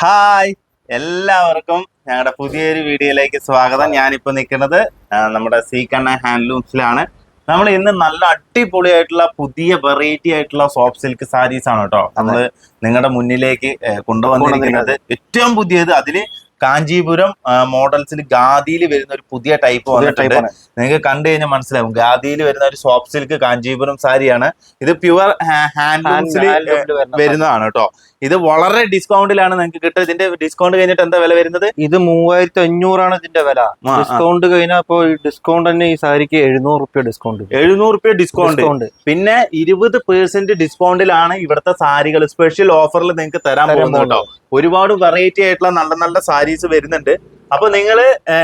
Hi എല്ലാവർക്കും ഞങ്ങളുടെ പുതിയൊരു വീഡിയോയിലേക്ക് സ്വാഗതം. ഞാനിപ്പോ നിൽക്കുന്നത് നമ്മുടെ സീ കണ്ണ ഹാൻഡ്ലൂംസിലാണ്. നമ്മൾ ഇന്ന് നല്ല അടിപൊളിയായിട്ടുള്ള പുതിയ വെറൈറ്റി ആയിട്ടുള്ള സോഫ്റ്റ് സിൽക്ക് സാരീസ് ആണ് കേട്ടോ. നമ്മൾ നിങ്ങളുടെ മുന്നിലേക്ക് കൊണ്ടുവന്നിരിക്കുന്നത്. ഏറ്റവും പുതിയത് അതിൽ കാഞ്ചീപുരം മോഡൽസിൽ ഗാദിയിൽ വരുന്ന ഒരു പുതിയ ടൈപ്പ് വന്നിട്ടുണ്ട്. നിങ്ങൾക്ക് കണ്ടു കഴിഞ്ഞാൽ മനസ്സിലാവും ഗാദിയിൽ വരുന്ന ഒരു സോഫ്റ്റ് സിൽക്ക് കാഞ്ചീപുരം സാരിയാണ്. ഇത് പ്യുവർ ഹാൻഡ്ലൂംസിൽ വരുന്നതാണ് കേട്ടോ. ഇത് വളരെ ഡിസ്കൗണ്ടിലാണ് നിങ്ങൾക്ക് കിട്ടുക. ഇതിന്റെ ഡിസ്കൗണ്ട് കഴിഞ്ഞിട്ട് എന്താ വില വരുന്നത്? ഇത് മൂവായിരത്തി അഞ്ഞൂറാണ് ഇതിന്റെ വില. ഡിസ്കൗണ്ട് കഴിഞ്ഞാൽ ഇപ്പോൾ ഡിസ്കൗണ്ട് തന്നെ ഈ സാരിക്ക് എഴുന്നൂറ് റുപ്യ ഡിസ്കൗണ്ട്. എഴുന്നൂറ് റുപ്യ ഡിസ്കൗണ്ട്. പിന്നെ ഇരുപത് പേഴ്സെന്റ് ഡിസ്കൗണ്ടിലാണ് ഇവിടുത്തെ സാരികൾ സ്പെഷ്യൽ ഓഫറിൽ നിങ്ങൾക്ക് തരാൻ പോകുന്നുണ്ടോ ഒരുപാട് വെറൈറ്റി ആയിട്ടുള്ള നല്ല നല്ല സാരീസ് വരുന്നുണ്ട്. അപ്പൊ നിങ്ങൾ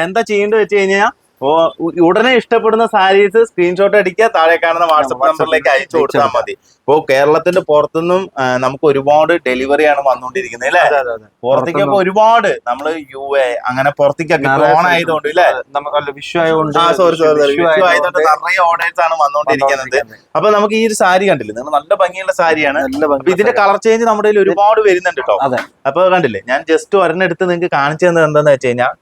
എന്താ ചെയ്യേണ്ടത് വെച്ച് കഴിഞ്ഞാൽ ഓ, ഉ- ഉടനെ ഇഷ്ടപ്പെടുന്ന സാരീസ് സ്ക്രീൻഷോട്ട് അടിക്കുക താഴെ കാണുന്ന വാട്സപ്പ് നമ്പറിലേക്ക് അയച്ചു കൊടുത്താൽ മതി. ഇപ്പോ കേരളത്തിന്റെ പുറത്തുനിന്നും നമുക്ക് ഒരുപാട് ഡെലിവറിയാണ് വന്നുകൊണ്ടിരിക്കുന്നത് അല്ലെ. പുറത്തേക്കൊക്കെ ഒരുപാട് നമ്മൾ യു എ അങ്ങനെ പുറത്തേക്കൊക്കെ ഓൺ ആയതുകൊണ്ട് ഇല്ലേ? നമുക്കല്ല വിഷു ആയതുകൊണ്ട് സോറി സോറി വിഷു ആയതുകൊണ്ട് നിറയെ ഓർഡേഴ്സ് ആണ് വന്നുകൊണ്ടിരിക്കുന്നത്. അപ്പൊ നമുക്ക് ഈ ഒരു സാരി കണ്ടില്ലേ? നിങ്ങൾ നല്ല ഭംഗിയുള്ള സാരിയാണ്. ഇതിന്റെ കളർ ചേഞ്ച് നമ്മുടെ കയ്യിൽ ഒരുപാട് വരുന്നുണ്ട് കേട്ടോ അപ്പൊ കണ്ടില്ലേ? ഞാൻ ജസ്റ്റ് ഒരെണ്ണെടുത്ത് നിങ്ങൾക്ക് കാണിച്ചു തന്നത് എന്താന്ന് വെച്ച് കഴിഞ്ഞാൽ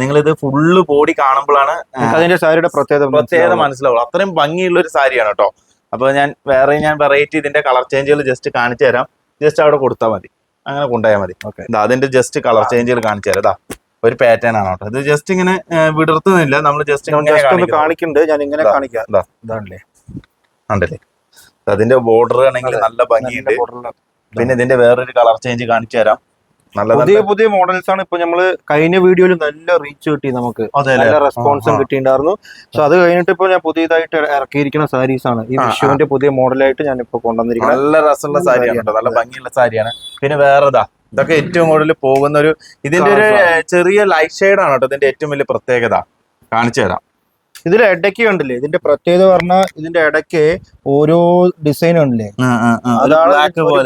നിങ്ങൾ ഇത് ഫുള്ള് ബോഡി കാണുമ്പോഴാണ് അതിന്റെ സാരിയുടെ പ്രത്യേകത പ്രത്യേകത മനസ്സിലാവും. മനസ്സിലാവുള്ളൂ അത്രയും ഭംഗിയുള്ള ഒരു സാരിയാണ് കേട്ടോ. അപ്പൊ ഞാൻ വേറെ ഞാൻ വെറൈറ്റി ഇതിന്റെ കളർ ചേഞ്ചുകൾ ജസ്റ്റ് കാണിച്ചു തരാം. ജസ്റ്റ് അവിടെ കൊടുത്താൽ മതി. അങ്ങനെ കൊണ്ടുപോയാൽ മതി. ഓക്കെ ഇതാ അതിന്റെ ജസ്റ്റ് കളർ ചേഞ്ചുകൾ കാണിച്ചു തരാം. ഇതാ ഒരു പാറ്റേൺ ആണ് കേട്ടോ. ഇത് ജസ്റ്റ് ഇങ്ങനെ വിടർത്തുന്നില്ല. നമ്മൾ ജസ്റ്റ് കാണിക്കുന്നുണ്ട് ഞാൻ ഇങ്ങനെ കാണിക്കാം. ഉണ്ടല്ലേ? അതിന്റെ ബോർഡർ ആണെങ്കിൽ നല്ല ഭംഗിയുണ്ട്. പിന്നെ ഇതിന്റെ വേറൊരു കളർ ചേഞ്ച് കാണിച്ചു തരാം. പുതിയ പുതിയ മോഡൽസ് ആണ് ഇപ്പൊ നമ്മൾ കഴിഞ്ഞ വീഡിയോയിൽ നല്ല റീച്ച് കിട്ടി നമുക്ക്. നല്ല റെസ്പോൺസും. കിട്ടിയിട്ടുണ്ടായിരുന്നു. സോ അത് കഴിഞ്ഞിട്ട് ഇപ്പൊ ഞാൻ പുതിയതായിട്ട് ഇറക്കിയിരിക്കുന്ന സാരീസ് ആണ്. ഈ. വിഷുവിന്റെ പുതിയ മോഡലായിട്ട് ഞാൻ ഇപ്പൊ കൊണ്ടുവന്നിരിക്കുന്നത് നല്ല രസമുള്ള സാരിയാണ്. നല്ല ഭംഗിയുള്ള സാരിയാണ് പിന്നെ വേറെതാ ഇതൊക്കെ ഏറ്റവും കൂടുതൽ പോകുന്ന ഒരു ഇതിന്റെ ഒരു ചെറിയ ലൈറ്റ് ഷെയ്ഡ് ആണ് കേട്ടോ ഇതിന്റെ ഏറ്റവും വലിയ പ്രത്യേകത. കാണിച്ചു തരാം. ഇതിൽ ഇടയ്ക്ക് ഉണ്ടല്ലേ ഇതിന്റെ പ്രത്യേകത പറഞ്ഞാൽ ഇതിന്റെ ഇടയ്ക്ക് ഓരോ ഡിസൈൻ ഉണ്ടല്ലേ? അതാണ്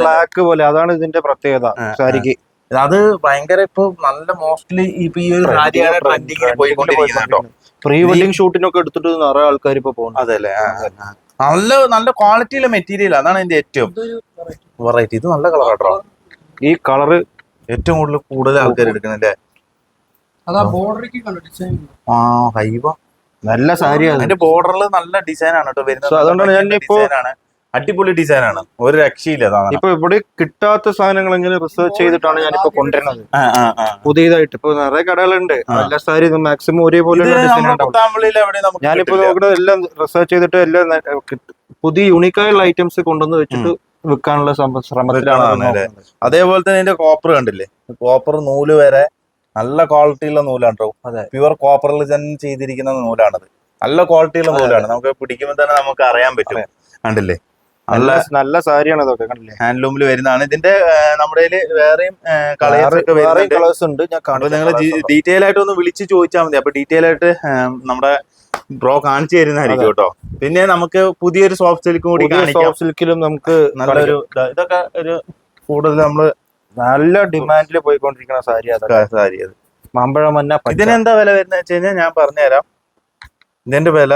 ബ്ലാക്ക് പോലെ. അതാണ് ഇതിന്റെ പ്രത്യേകത. സാരിക്ക്. അത് ഭയങ്കര ഇപ്പൊ നല്ല മോസ്റ്റ്ലി ഇപ്പൊ ഈ ഒരു സാരിയാണ് ട്രെൻഡിങ്ങിൽ പോയിക്കൊണ്ടിരിക്കുന്നത് കേട്ടോ. പ്രീ വെഡിങ് ഷൂട്ടിനൊക്കെ എടുത്തിട്ട് നിറയെ ആൾക്കാർ ഇപ്പൊ പോകുന്നു. അതെ അല്ലേ? നല്ല നല്ല ക്വാളിറ്റിയിലെ മെറ്റീരിയൽ അതാണ് എന്റെ ഏറ്റവും. വെറൈറ്റി ഇത് നല്ല കളർ കേട്ടോ ഈ കളറ് ഏറ്റവും കൂടുതൽ കൂടുതൽ ആൾക്കാർ എടുക്കുന്നില്ലേ ആ ഹൈവ. നല്ല സാരിയാണ് അതിന്റെ ബോർഡറിൽ നല്ല ഡിസൈൻ ആണ് കേട്ടോ വരുന്നത്. അതുകൊണ്ടാണ് ഞാൻ ഇപ്പോ- ആണ്. അടിപൊളി ഡിസൈൻ ആണ് ഒരു രക്ഷയില്ല ഇപ്പൊ ഇവിടെ കിട്ടാത്ത സാധനങ്ങൾ ഇങ്ങനെ റിസർച്ച് ചെയ്തിട്ടാണ് ഞാനിപ്പോ കൊണ്ടുവരുന്നത്? ആ, ആ, ആ. പുതിയതായിട്ട്. ഇപ്പൊ നിറയെ കടകളുണ്ട്. എല്ലാ സാരി മാക്സിമം ഒരേപോലെ ഞാനിപ്പോ. നോക്കുന്നത് എല്ലാം റിസർച്ച് ചെയ്തിട്ട് എല്ലാം പുതിയ യൂണിക്കായുള്ള ഐറ്റംസ് കൊണ്ടുവന്ന് വെച്ചിട്ട് വിൽക്കാനുള്ള ശ്രമത്തിലാണ്. അതേപോലെ തന്നെ ഇതിന്റെ കോപ്പർ കണ്ടില്ലേ? കോപ്പർ നൂൽ വരെ നല്ല ക്വാളിറ്റിയുള്ള നൂലാണ് കേട്ടോ പ്യുവർ കോപ്പറിൽ തന്നെ ചെയ്തിരിക്കുന്ന നൂലാണത്. നല്ല ക്വാളിറ്റിയുള്ള നൂലാണ്. നമുക്ക് പിടിക്കുമ്പോൾ തന്നെ നമുക്ക് അറിയാൻ പറ്റും. കണ്ടില്ലേ? നല്ല നല്ല സാരിയാണ് ഇതൊക്കെ കണ്ടില്ലേ? ഹാൻഡ്ലൂമിൽ വരുന്നതാണ്. ഇതിന്റെ നമ്മുടെ വേറെയും കളേഴ്സ് ഉണ്ട്. നിങ്ങൾ ഡീറ്റെയിൽ ആയിട്ട് ഒന്ന് വിളിച്ച് ചോദിച്ചാൽ മതി. അപ്പൊ ഡീറ്റെയിൽ ആയിട്ട് നമ്മുടെ ബ്രോ കാണിച്ചു തരുന്നതായിരിക്കും കേട്ടോ. പിന്നെ നമുക്ക് പുതിയൊരു സോഫ്റ്റ് സിൽക്കും കൂടി സോഫ്റ്റ് സിൽക്കിലും നമുക്ക് നല്ലൊരു ഇതാ- ഇതൊക്കെ ഒരു കൂടുതൽ നമ്മൾ നല്ല ഡിമാൻഡിൽ പോയിക്കൊണ്ടിരിക്കുന്ന സാരി സാരി അത്. മാമ്പഴം മഞ്ഞ ഇതിനെന്താ വില വരുന്നത് വെച്ച് കഴിഞ്ഞാൽ ഞാൻ പറഞ്ഞുതരാം. ഇതിന്റെ വില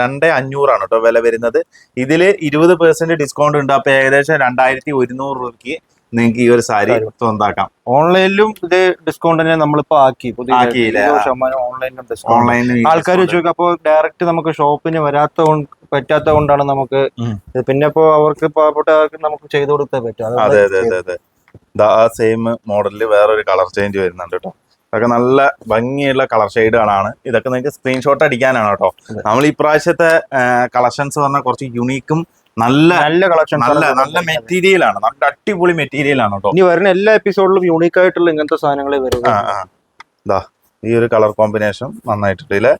രണ്ട് അഞ്ഞൂറാണ് കേട്ടോ വില വരുന്നത്. ഇതിൽ ഇരുപത് പെർസെന്റ് ഡിസ്കൗണ്ട് ഉണ്ട്. അപ്പൊ ഏകദേശം രണ്ടായിരത്തി ഒരുന്നൂറ് രൂപയ്ക്ക് നിങ്ങൾക്ക് ഈ ഒരു സാരി സ്വന്തമാക്കാം സ്വന്താക്കാം. ഓൺലൈനിലും ഇത് ഡിസ്കൗണ്ട് തന്നെ നമ്മളിപ്പോ ആക്കി. ഓൺലൈനിലും ആൾക്കാർ നോക്കുക അപ്പോൾ ഡയറക്റ്റ് നമുക്ക് ഷോപ്പിന് വരാത്ത പറ്റാത്ത കൊണ്ടാണ് നമുക്ക് പിന്നെ ഇപ്പോ അവർക്ക് പാവപ്പെട്ടവർക്ക് നമുക്ക് ചെയ്തു കൊടുത്തേ പറ്റും. അതെ അതെ അതെ അതെ. സെയിം മോഡലിൽ വേറൊരു കളർ ചേഞ്ച് വരുന്നുണ്ട് കേട്ടോ. അതൊക്കെ നല്ല ഭംഗിയുള്ള കളർ ഷെയ്ഡുകളാണ് ഇതൊക്കെ നിങ്ങൾക്ക് സ്ക്രീൻഷോട്ട് അടിക്കാനാണ് കേട്ടോ. നമ്മൾ ഈ പ്രാവശ്യത്തെ കളക്ഷൻസ് പറഞ്ഞാൽ കുറച്ച് യുണീക്കും നല്ല നല്ല കളക്ഷൻ നല്ല നല്ല മെറ്റീരിയൽ ആണ്. നല്ല അടിപൊളി മെറ്റീരിയൽ ആണ് കേട്ടോ. ഇനി വരുന്ന എല്ലാ എപ്പിസോഡിലും യൂണീക്ക് ആയിട്ടുള്ള ഇങ്ങനത്തെ സാധനങ്ങളെ വരും ദാ ഈ ഒരു കളർ കോമ്പിനേഷൻ നന്നായിട്ടുണ്ട് ഇല്ലേ?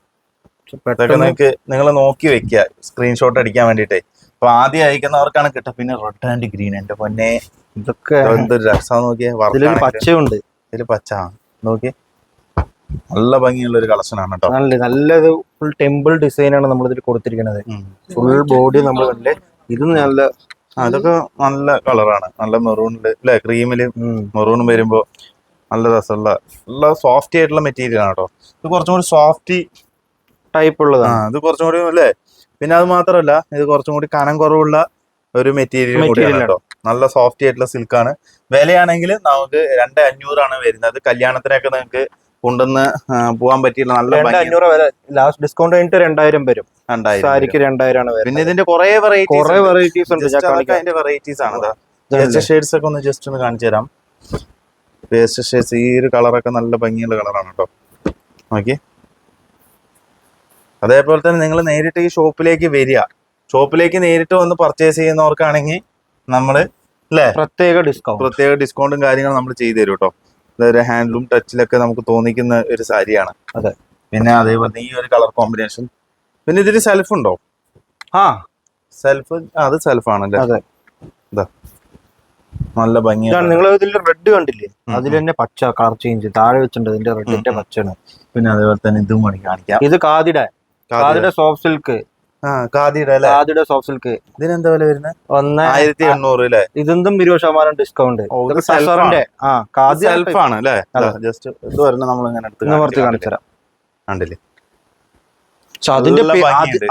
ഇതൊക്കെ നിങ്ങൾക്ക് നിങ്ങൾ നോക്കി വെക്കുക. സ്ക്രീൻഷോട്ട് അടിക്കാൻ വേണ്ടിട്ടേ അപ്പൊ ആദ്യം അയക്കുന്നവർക്കാണ് കിട്ടുക. പിന്നെ റെഡ് ആൻഡ് ഗ്രീൻ എന്റെ പൊന്നെ. ഇതൊക്കെ എന്തൊരു രസം നോക്കിയാൽ പച്ചയുണ്ട്. ഇതിൽ പച്ച നോക്കി. നല്ല ഭംഗിയുള്ള ഒരു കളക്ഷൻ ആണ് കേട്ടോ നല്ല നല്ലത് ഫുൾ ടെമ്പിൾ ഡിസൈൻ ആണ് നമ്മൾ ഇതിൽ കൊടുത്തിരിക്കുന്നത് ഫുൾ ബോഡി നമ്മൾ കണ്ടില്ലേ? ഇത് നല്ല അതൊക്കെ നല്ല കളറാണ്. നല്ല മെറൂണിൽ അല്ലെ ക്രീമിൽ മെറൂൺ വരുമ്പോ നല്ല രസമുള്ള നല്ല സോഫ്റ്റ് ആയിട്ടുള്ള മെറ്റീരിയൽ ആണ് കേട്ടോ ഇത് കുറച്ചും കൂടി സോഫ്റ്റ് ടൈപ്പ് ഉള്ളതാണ്. ഇത് കുറച്ചും കൂടി അല്ലേ പിന്നെ അത് മാത്രമല്ല ഇത് കുറച്ചും കൂടി കനം കുറവുള്ള ഒരു മെറ്റീരിയൽ കൂടിയാണ് കേട്ടോ. നല്ല സോഫ്റ്റ് ആയിട്ടുള്ള സിൽക്കാണ് വിലയാണെങ്കിൽ നമുക്ക് രണ്ട് അഞ്ഞൂറാണ് വരുന്നത്. കല്യാണത്തിനൊക്കെ നിങ്ങൾക്ക് കൊണ്ടുവന്ന് പോകാൻ പറ്റിയില്ല നല്ല അഞ്ഞൂറ് വരെ. ലാസ്റ്റ് ഡിസ്കൗണ്ട് കഴിഞ്ഞിട്ട് രണ്ടായിരം വരും. രണ്ടായിരം സാരിക്ക് രണ്ടായിരം ആണ് പിന്നെ ഇതിന്റെ കുറെ കുറെ വെറൈറ്റീസ് ഉണ്ട്. അതിന്റെ വെറൈറ്റീസ് ആണ്? പേസ്റ്റ് ഷെയ്ഡ്സ് ഒക്കെ ഒന്ന് ജസ്റ്റ് ഒന്ന് കാണിച്ചു തരാം. പേസ്റ്റ് ഷെയ്ഡ്സ് ഈ ഒരു കളറൊക്കെ നല്ല ഭംഗിയുള്ള കളറാണ് കേട്ടോ നോക്കി അതേപോലെ തന്നെ നിങ്ങൾ നേരിട്ട് ഈ ഷോപ്പിലേക്ക് വരിക. ഷോപ്പിലേക്ക് നേരിട്ട് വന്ന് പർച്ചേസ് ചെയ്യുന്നവർക്കാണെങ്കിൽ നമ്മൾ അല്ലേ പ്രത്യേക ഡിസ്കൗണ്ട് പ്രത്യേക ഡിസ്കൗണ്ടും കാര്യങ്ങളും നമ്മൾ ചെയ്തു തരും കേട്ടോ അതൊരു ഹാൻഡ്ലൂം ടച്ചിലൊക്കെ നമുക്ക് തോന്നിക്കുന്ന ഒരു സാരിയാണ്. അതെ. പിന്നെ അതേപോലെ ഈ ഒരു കളർ കോമ്പിനേഷൻ പിന്നെ ഇതിൽ സെൽഫ് ഉണ്ടോ? ആ. സെൽഫ് അത് സെൽഫ് ആണല്ലേ? അതെ. നല്ല ഭംഗിയാണ്. നിങ്ങൾ ഇതിൽ റെഡ് കണ്ടില്ലേ? അതിൽ തന്നെ പച്ച കളർ ചേഞ്ച് താഴെ വെച്ചിട്ടുണ്ട് ഇതിന്റെ റെഡിന്റെ. പച്ചയാണ്. പിന്നെ അതേപോലെ തന്നെ ഇതും വേണമെങ്കിൽ കാണിക്കാം. ഇത് കാതിടെ. കാതിടെ. സോഫ്റ്റ് സിൽക്ക് കാതിയുടെ സോഫ്റ്റ് സിൽക്ക് ഇതിനെന്താ വില വരുന്നത് ഒന്ന് ആയിരത്തി എണ്ണൂറ് അല്ലേ? ഇതെന്തും ഇരുപത് ശതമാനം ഡിസ്കൗണ്ട് ആ കാതി സെൽഫ് ആണ് അല്ലേ. ജസ്റ്റ് ഇത് വരണം നമ്മൾ ഇങ്ങനെ എടുത്ത് കാണിച്ചു തരാം കണ്ടില്ലേ? അതിന്റെ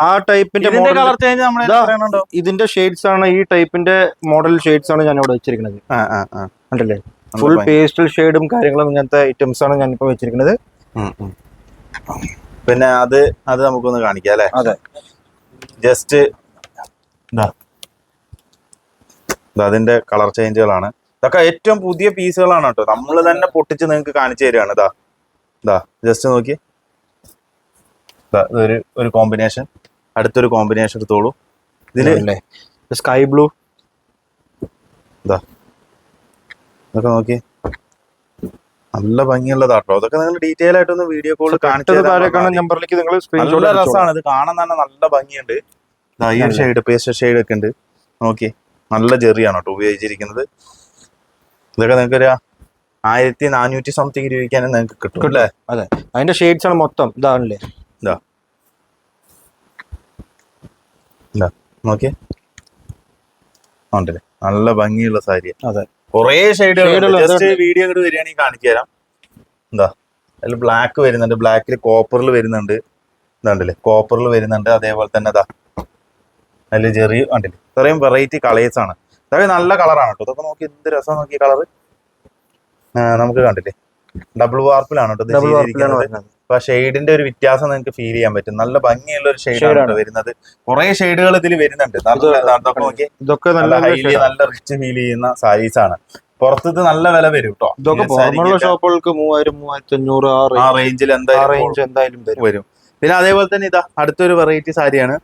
ആ ടൈപ്പിന്റെ കളർ ചേഞ്ച് നമ്മൾ ഇതാ. ഇതിന്റെ ഷെയ്ഡ്സ് ആണ് ഈ ടൈപ്പിന്റെ മോഡൽ ഷെയ്ഡ്സ് ആണ് ഞാൻ ഇവിടെ വെച്ചിരിക്കുന്നത്. ആ ആ ആ. കണ്ടില്ലേ? ഫുൾ പേസ്റ്റൽ ഷെയ്ഡും കാര്യങ്ങളും ഇങ്ങനത്തെ ഐറ്റംസ് ആണ് ഞാൻ ഞാനിപ്പോ വെച്ചിരിക്കുന്നത്. പിന്നെ അത് അത് നമുക്കൊന്ന് കാണിക്കാം അല്ലേ? അതെ. ജസ്റ്റ് എന്താ ഇതാ അതിന്റെ കളർ ചേഞ്ചുകളാണ്. ഇതൊക്കെ ഏറ്റവും പുതിയ പീസുകളാണ് കേട്ടോ. നമ്മൾ തന്നെ പൊട്ടിച്ച് നിങ്ങൾക്ക് കാണിച്ചു തരികയാണ്. ഇതാ ഇതാ ജസ്റ്റ് നോക്കി ഇതാ ഇതൊരു ഒരു കോമ്പിനേഷൻ അടുത്തൊരു കോമ്പിനേഷൻ എടുത്തോളൂ. ഇതിൽ സ്കൈ ബ്ലൂ ഇതൊക്കെ നോക്കി നല്ല ഭംഗിയുള്ളതാട്ടോ. അതൊക്കെ നിങ്ങൾ ഡീറ്റെയിൽ ആയിട്ടൊന്ന് വീഡിയോ കോൾ കാണിച്ചു താഴെ തരാൻ കാണുന്ന നമ്പറിലേക്ക് നിങ്ങൾ നല്ല രസമാണ് ഇത് കാണാൻ തന്നെ നല്ല ഭംഗിയുണ്ട്. ഈ ഒരു ഷെയ്ഡ് പേസ്റ്റ് ഷെയ്ഡ് ഒക്കെ ഉണ്ട്. നോക്കി. നല്ല ജെറിയാണ് കേട്ടോ ഉപയോഗിച്ചിരിക്കുന്നത്. ഇതൊക്കെ നിങ്ങൾക്ക് ഒരു ആയിരത്തി നാനൂറ്റി സംതിങ് രൂപയ്ക്കാണ് നിങ്ങൾക്ക് കിട്ടും അല്ലേ? അതെ. അതിന്റെ ഷെയ്ഡ്സ് ആണ് മൊത്തം. ഇതാണല്ലേ നോക്കിയേ ഉണ്ടല്ലേ നല്ല ഭംഗിയുള്ള സാരിയാണ് അതെ. കുറേ ഷെയ്ഡുകൾ ജസ്റ്റ് വീഡിയോ ഇങ്ങോട്ട് വരികയാണെങ്കിൽ കാണിച്ചു തരാം. എന്താ അതിൽ ബ്ലാക്ക് വരുന്നുണ്ട്. ബ്ലാക്കിൽ കോപ്പറിൽ വരുന്നുണ്ട്. ഇതുണ്ടല്ലേ? കോപ്പറിൽ വരുന്നുണ്ട്. അതേപോലെ തന്നെ അതാ നല്ല ചെറിയ ഉണ്ടല്ലേ ഇത്രയും വെറൈറ്റി കളേഴ്സ് ആണ്. ഇതൊക്കെ നല്ല കളറാണ് കേട്ടോ. ഇതൊക്കെ നോക്കി എന്ത് രസം നോക്കിയ കളർ നമുക്ക് കണ്ടില്ലേ? ഡബിൾ വാർപ്പിലാണ് കേട്ടോ ഇത് ആ അപ്പൊ ഷെയ്ഡിന്റെ ഒരു വ്യത്യാസം നിങ്ങൾക്ക് ഫീൽ ചെയ്യാൻ പറ്റും. നല്ല ഭംഗിയുള്ള ഒരു ഷെയ്ഡാണ്. വരുന്നത്. കുറെ ഷെയ്ഡുകൾ ഇതിൽ വരുന്നുണ്ട്. ഇതൊക്കെ നല്ല ഹൈലി നല്ല റിച്ച് ഫീൽ ചെയ്യുന്ന സാരീസ് ആണ്. പുറത്തത് നല്ല വില വരും കേട്ടോ ഇതൊക്കെ ഷോപ്പുകൾക്ക് മൂവായിരം മൂവായിരത്തി അഞ്ഞൂറ് ആ റേഞ്ചിൽ എന്തായാലും വരും. പിന്നെ അതേപോലെ തന്നെ ഇതാ അടുത്തൊരു വെറൈറ്റി സാരിയാണ്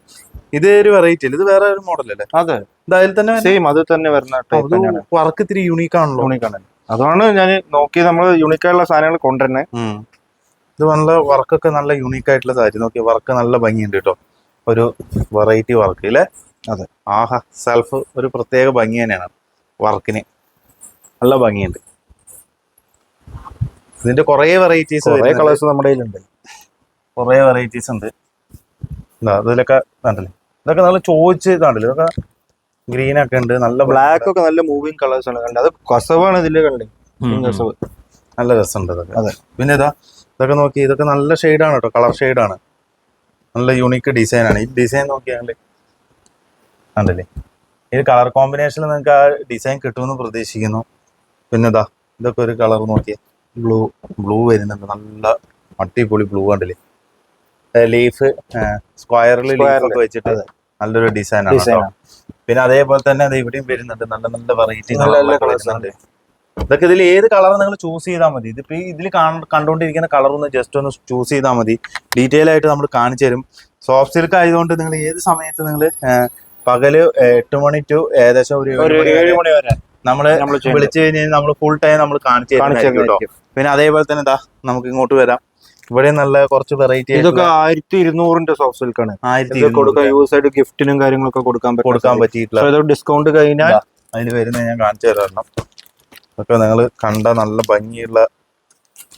ഇത് ഒരു വെറൈറ്റി ഇത് വേറെ ഒരു മോഡൽ അല്ലേ? അതെ. ഇത് അതിൽ തന്നെ സെയിം അത് തന്നെ വരുന്ന വർക്ക് ഇത്തിരി യൂണീക്ക് ആണല്ലോ. യൂണിക് ആണല്ലോ അതാണ് ഞാൻ നോക്കി നമ്മൾ യൂണിക് ആയിട്ടുള്ള സാധനങ്ങൾ കൊണ്ടുവരുന്നത് ഉം. ഇത് നല്ല വർക്കൊക്കെ നല്ല യുണീക്ക് ആയിട്ടുള്ള സാരി. നോക്കി വർക്ക് നല്ല ഭംഗിയുണ്ട് കേട്ടോ ഒരു വെറൈറ്റി വർക്ക് അല്ലേ അതെ. ആഹാ സെൽഫ് ഒരു പ്രത്യേക ഭംഗി തന്നെയാണ് വർക്കിന് നല്ല ഭംഗിയുണ്ട്. ഇതിന്റെ കുറേ വെറൈറ്റീസ് കളേഴ്സ് നമ്മുടെ കയ്യിലുണ്ട്. കുറേ വെറൈറ്റീസ് ഉണ്ട്. ഇതാ, ഇതിലൊക്കെ കണ്ടല്ലേ? ഇതൊക്കെ നല്ല ചോദിച്ച് കണ്ടല്ലേ? ഇതൊക്കെ ഗ്രീൻ ഒക്കെ ഉണ്ട് നല്ല ബ്ലാക്ക് ഒക്കെ നല്ല മൂവിങ് കളേഴ്സ് ആണ്. കണ്ടത് അത് കസവാണ് ഇതിൽ കണ്ടത്. കസവ്. നല്ല രസമുണ്ട് അതൊക്കെ. അതെ. പിന്നെ ഇതാ ഇതൊക്കെ നോക്കി ഇതൊക്കെ നല്ല ഷെയ്ഡാണ് കേട്ടോ കളർ ഷെയ്ഡാണ് നല്ല യൂണിക്ക് ഡിസൈനാണ് ആണ്. ഈ ഡിസൈൻ നോക്കിയാൽ ഉണ്ടല്ലേ ഈ കളർ കോമ്പിനേഷനിൽ നിങ്ങൾക്ക് ആ ഡിസൈൻ കിട്ടുമെന്ന് പ്രതീക്ഷിക്കുന്നു. പിന്നെ ഇതാ ഇതൊക്കെ ഒരു കളർ നോക്കിയേ. ബ്ലൂ ബ്ലൂ വരുന്നുണ്ട്. നല്ല അടിപൊളി ബ്ലൂ കണ്ടില്ലേ? ലീഫ് സ്ക്വയറിൽ ലീഫ് ഒക്കെ വെച്ചിട്ട് നല്ലൊരു ഡിസൈനാണ് ആണ് പിന്നെ അതേപോലെ തന്നെ അത് ഇവിടെയും വരുന്നുണ്ട്. നല്ല നല്ല വെറൈറ്റി നല്ല നല്ല കളേഴ്സ് വരുന്നുണ്ട്. ഇതൊക്കെ ഇതിൽ ഏത് കളർ നിങ്ങൾ ചൂസ് ചെയ്താൽ മതി. ഇതിപ്പോ ഇതിൽ കണ്ടുകൊണ്ടിരിക്കുന്ന കളർ ഒന്ന് ജസ്റ്റ് ഒന്ന് ചൂസ് ചെയ്താൽ മതി. ഡീറ്റെയിൽ ആയിട്ട് നമ്മൾ കാണിച്ചു തരും. സോഫ്റ്റ് സിൽക്ക് ആയതുകൊണ്ട് നിങ്ങൾ ഏത് സമയത്ത് നിങ്ങൾ പകൽ എട്ട് മണി ടു ഏകദേശം ഒരു ഏഴ് മണി വരെ നമ്മൾ നമ്മൾ വിളിച്ചു കഴിഞ്ഞാൽ നമ്മൾ ഫുൾ ടൈം നമ്മൾ കാണിച്ചു കേട്ടോ പിന്നെ അതേപോലെ തന്നെ എന്താ നമുക്ക് ഇങ്ങോട്ട് വരാം. ഇവിടെ നല്ല കുറച്ച് വെറൈറ്റി ഇതൊക്കെ ആയിരത്തി ഇരുന്നൂറിന്റെ സോഫ്റ്റ് സിൽക്ക് ആണ്. ആയിരത്തി കൊടുക്കാൻ യൂസ് ആയിട്ട് ഗിഫ്റ്റിനും കാര്യങ്ങളൊക്കെ കൊടുക്കാൻ കൊടുക്കാൻ പറ്റിയിട്ടില്ല ഡിസ്കൗണ്ട് കഴിഞ്ഞാൽ അതിന് വരുന്ന വരുന്നത് ഞാൻ കാണിച്ചു തരണം അതൊക്കെ നിങ്ങൾ കണ്ട നല്ല ഭംഗിയുള്ള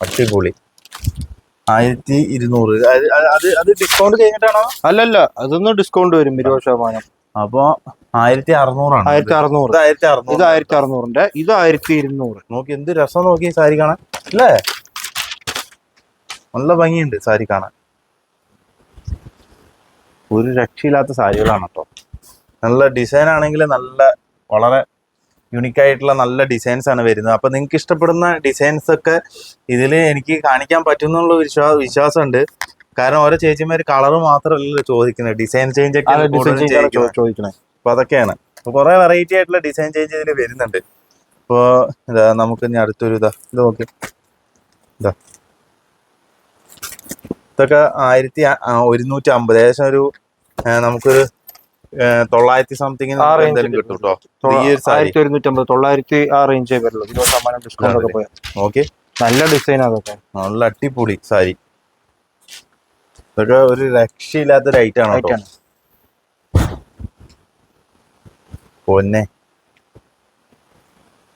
അടിപൊളി. ആയിരത്തി ഇരുന്നൂറ് അത് അത് ഡിസ്കൗണ്ട് ചെയ്തിട്ടാണോ അല്ലല്ല അതൊന്നും ഡിസ്കൗണ്ട് വരും ഇരുപത് ശതമാനം. അപ്പൊ ആയിരത്തി അറുന്നൂറാണ് ആയിരത്തി അറുന്നൂറ് ഇത് ആയിരത്തി ഇത് അറുന്നൂറ് ആയിരത്തി അറുന്നൂറിന്റെ ഇത് ആയിരത്തി ഇരുന്നൂറ് നോക്കി എന്ത് രസം നോക്കി സാരി കാണാൻ. അല്ലേ? നല്ല ഭംഗിയുണ്ട് സാരി കാണാൻ. ഒരു രക്ഷയില്ലാത്ത സാരികളാണ് കേട്ടോ. നല്ല ഡിസൈൻ ആണെങ്കിൽ നല്ല വളരെ യുണീക്ക് ആയിട്ടുള്ള നല്ല ഡിസൈൻസ് ആണ് വരുന്നത്. അപ്പൊ നിങ്ങൾക്ക് ഇഷ്ടപ്പെടുന്ന ഡിസൈൻസ് ഒക്കെ ഇതിൽ എനിക്ക് കാണിക്കാൻ പറ്റുന്നുള്ള വിശ്വാസം വിശ്വാസമുണ്ട്. കാരണം ഓരോ ചേച്ചിമാര് കളർ മാത്രമല്ല ചോദിക്കുന്നത്. ഡിസൈൻ ചേഞ്ച് ഒക്കെ. ചോദിക്കണേ. അപ്പൊ അതൊക്കെയാണ്. അപ്പൊ കുറെ വെറൈറ്റി ആയിട്ടുള്ള ഡിസൈൻ ചേഞ്ച് ഇതിൽ വരുന്നുണ്ട്. ഇപ്പോ ഇതാ നമുക്ക് ഇനി അടുത്തൊരു ഇതാ ഇത് നോക്കി. ഇതാ. ഇതൊക്കെ ആയിരത്തി ഒരുന്നൂറ്റി അമ്പത് ഏകദേശം ഒരു നമുക്കൊരു തൊള്ളായിരത്തി സംതിങ് എന്തെങ്കിലും കിട്ടും കേട്ടോ ഈ ഒരു സാരി. ആയിരത്തി ഒരുന്നൂറ്റമ്പത് തൊള്ളായിരത്തി ആ റേഞ്ചേ വരുള്ളൂ. ഇരുപത് ശതമാനം ഡിസ്കൗണ്ട് ഒക്കെ പോയാൽ ഓക്കെ നല്ല ഡിസൈൻ അതൊക്കെ. നല്ല അടിപൊളി സാരി. ഇതൊക്കെ ഒരു രക്ഷയില്ലാത്ത ലൈറ്റ് ആണ് കേട്ടോ പൊന്നെ.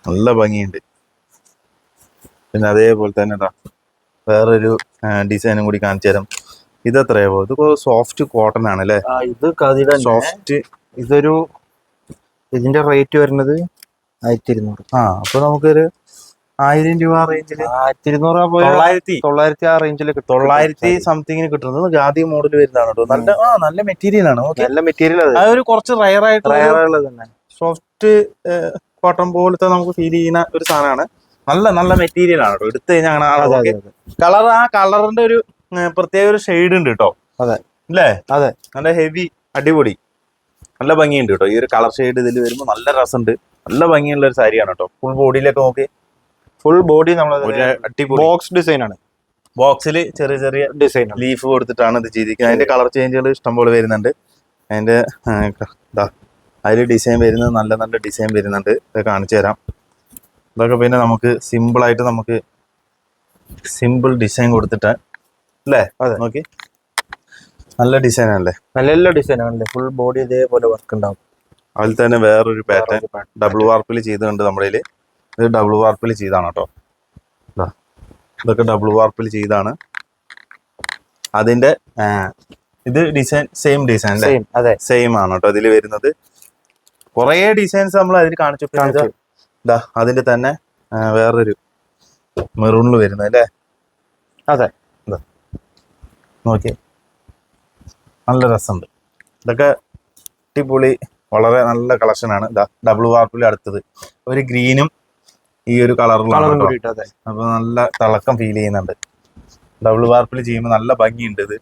നല്ല ഭംഗിയുണ്ട്. പിന്നെ അതേപോലെ തന്നെ വേറൊരു ഡിസൈനും കൂടി കാണിച്ചു തരാം ഇത് എത്രയാവോ ഇത് സോഫ്റ്റ് കോട്ടൺ ആണ് അല്ലേ ഇത് സോഫ്റ്റ് ഇതൊരു ഇതിന്റെ റേറ്റ് വരുന്നത് ആയിരത്തി ഇരുന്നൂറ് ആ അപ്പൊ നമുക്കൊരു ആയിരം രൂപ റേഞ്ചിൽ ആയിരത്തി ഇരുന്നൂറ് തൊള്ളായിരത്തി. തൊള്ളായിരത്തി ആ റേഞ്ചിൽ തൊള്ളായിരത്തി സംതിങ്ങിന് കിട്ടുന്നത് ജാതി മോഡൽ വരുന്നതാണ് കേട്ടോ. നല്ല ആ നല്ല മെറ്റീരിയൽ ആണ്. നല്ല മെറ്റീരിയൽ അത്. ഒരു കുറച്ച് റയർ ആയിട്ട് റയർ ഉള്ളത് തന്നെ. സോഫ്റ്റ് കോട്ടൺ പോലത്തെ നമുക്ക് ഫീൽ ചെയ്യുന്ന ഒരു സാധനമാണ്. നല്ല നല്ല മെറ്റീരിയൽ ആണ് കേട്ടോ. എടുത്തു കഴിഞ്ഞാൽ അങ്ങനെ കളർ ആ കളറിന്റെ ഒരു പ്രത്യേക ഒരു ഷെയ്ഡ് ഉണ്ട് കേട്ടോ അതെ. അല്ലേ അതെ. നല്ല ഹെവി അടിപൊളി. നല്ല ഭംഗിയുണ്ട് കേട്ടോ ഈ ഒരു കളർ ഷെയ്ഡ് ഇതിൽ വരുമ്പോൾ നല്ല രസമുണ്ട്. നല്ല ഭംഗിയുള്ള ഒരു സാരിയാണ് കേട്ടോ ഫുൾ ബോഡിയിലൊക്കെ നോക്കി. ഫുൾ ബോഡി നമ്മൾ അടിപൊളി. ബോക്സ് ഡിസൈൻ ആണ്. ബോക്സിൽ ചെറിയ ചെറിയ ഡിസൈൻ ലീഫ് കൊടുത്തിട്ടാണ് ഇത് ചെയ്തിരിക്കുന്നത്. അതിന്റെ കളർ ചേഞ്ചുകൾ ഇഷ്ടംപോലെ വരുന്നുണ്ട്. അതിന്റെ ഇതാ അതിൽ ഡിസൈൻ വരുന്നത് നല്ല നല്ല ഡിസൈൻ വരുന്നുണ്ട്. ഇത് കാണിച്ചു തരാം. ഇതൊക്കെ പിന്നെ നമുക്ക് സിമ്പിൾ ആയിട്ട് നമുക്ക് സിമ്പിൾ ഡിസൈൻ കൊടുത്തിട്ട് അല്ലേ? നോക്കി. നല്ല ഡിസൈൻ ആണല്ലേ നല്ല ഡിസൈൻ ആണല്ലേ ഫുൾ ബോഡി ഇതേപോലെ വർക്ക് ഉണ്ടാവും. അതിൽ തന്നെ വേറൊരു പാറ്റേൺ ഡബിൾ വാർപ്പിൽ ചെയ്തിട്ടുണ്ട് നമ്മുടെ ഇത് ഡബിൾ വാർപ്പിൽ ചെയ്താണ് കേട്ടോ. ഇതൊക്കെ ഡബിൾ വാർപ്പിൽ ചെയ്താണ്. അതിന്റെ ഇത് ഡിസൈൻ സെയിം ഡിസൈൻ അല്ലേ? സെയിം ആണ് കേട്ടോ ഇതിൽ വരുന്നത്. കുറേ ഡിസൈൻസ് നമ്മൾ അതിൽ കാണിച്ചു. കാണിച്ചു. അതിന്റെ തന്നെ വേറൊരു മെറൂണിൽ വരുന്നത് അല്ലേ? അതെ. നോക്കിയേ നല്ല രസമുണ്ട്. ഇതൊക്കെ അടിപൊളി വളരെ നല്ല കളക്ഷനാണ് ഡബിൾ വാർപ്പിൽ അടുത്തത്. ഒരു ഗ്രീനും ഈ ഒരു കളറിലാണ് കളറും കേട്ടോ. കൂടിയിട്ട് അതെ. അപ്പൊ നല്ല തിളക്കം ഫീൽ ചെയ്യുന്നുണ്ട്. ഡബിൾ വാർപ്പിൽ ചെയ്യുമ്പോൾ നല്ല ഭംഗിയുണ്ട് ഇത്.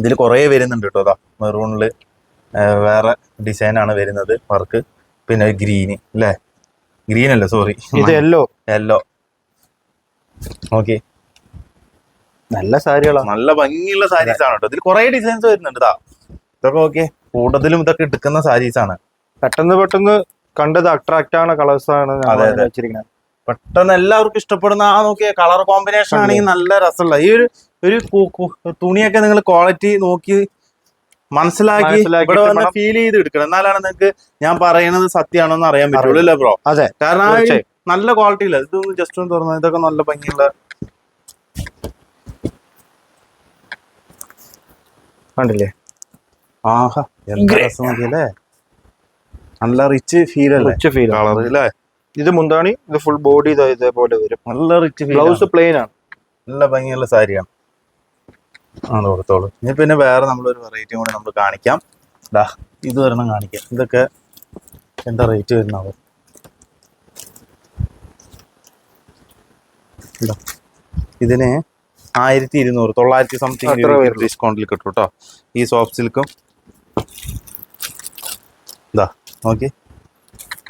ഇതിൽ കുറേ വരുന്നുണ്ട് കേട്ടോ അതാ മെറൂണിൽ വേറെ ഡിസൈനാണ് ആണ് വരുന്നത് വർക്ക്. പിന്നെ ഗ്രീന് അല്ലേ ഗ്രീൻ അല്ല സോറി യെല്ലോ യെല്ലോ ഓക്കെ നല്ല സാരികളാണ് നല്ല ഭംഗിയുള്ള സാരീസ് ആണ് കേട്ടോ ഇതിൽ കുറെ ഡിസൈൻസ് വരുന്നുണ്ട് ഇതാ ഇതൊക്കെ ഓക്കെ കൂടുതലും ഇതൊക്കെ എടുക്കുന്ന സാരീസ് ആണ്. പെട്ടെന്ന് പെട്ടെന്ന് കണ്ടത് അട്രാക്ട് ആണ് കളേഴ്സ് ആണ്. വെച്ചിരിക്കുന്നത് പെട്ടെന്ന് എല്ലാവർക്കും ഇഷ്ടപ്പെടുന്ന ആ നോക്കിയ കളർ കോമ്പിനേഷൻ ആണെങ്കിൽ നല്ല രസമുള്ള. ഈ ഒരു ഒരു തുണിയൊക്കെ നിങ്ങൾ ക്വാളിറ്റി നോക്കി മനസ്സിലാക്കി ഇവിടെ വന്ന് ഫീൽ ചെയ്ത് എടുക്കണം. എന്നാലാണ് നിങ്ങൾക്ക് ഞാൻ പറയുന്നത് സത്യമാണോ എന്ന് അറിയാൻ പറ്റുള്ളൂ അല്ലേ ബ്രോ അതെ. കാരണം. നല്ല ക്വാളിറ്റി ഇല്ല. ഇതൊന്ന് ജസ്റ്റ് ഒന്ന് തുറന്നു ഇതൊക്കെ നല്ല ഭംഗിയുള്ള കണ്ടില്ലേ? ആഹാ എന്ത് രസം നോക്കിയല്ലേ? നല്ല റിച്ച് ഫീൽ അല്ലേ? റിച്ച് ഫീൽ അല്ലേ? ഇത് മുന്താണി ഇത് ഫുൾ ബോഡി ഇതേപോലെ വരും. നല്ല റിച്ച് ഫീൽ ബ്ലൗസ് പ്ലെയിൻ ആണ്. നല്ല ഭംഗിയുള്ള സാരിയാണ്. ആണ് കൊടുത്തോളൂ. ഇനി പിന്നെ വേറെ നമ്മളൊരു വെറൈറ്റി കൂടെ നമ്മൾ കാണിക്കാം. ദാ ഇത് വരണം കാണിക്കാം. ഇതൊക്കെ എന്താ റേറ്റ് വരുന്നത്? ഇതിന് ആയിരത്തി ഇരുന്നൂറ് തൊള്ളായിരത്തി സംതിങ്. ഡിസ്കൗണ്ടിൽ കിട്ടും കേട്ടോ. ഈ സോഫ്റ്റ് സിൽക്കും ഇതാ നോക്കി.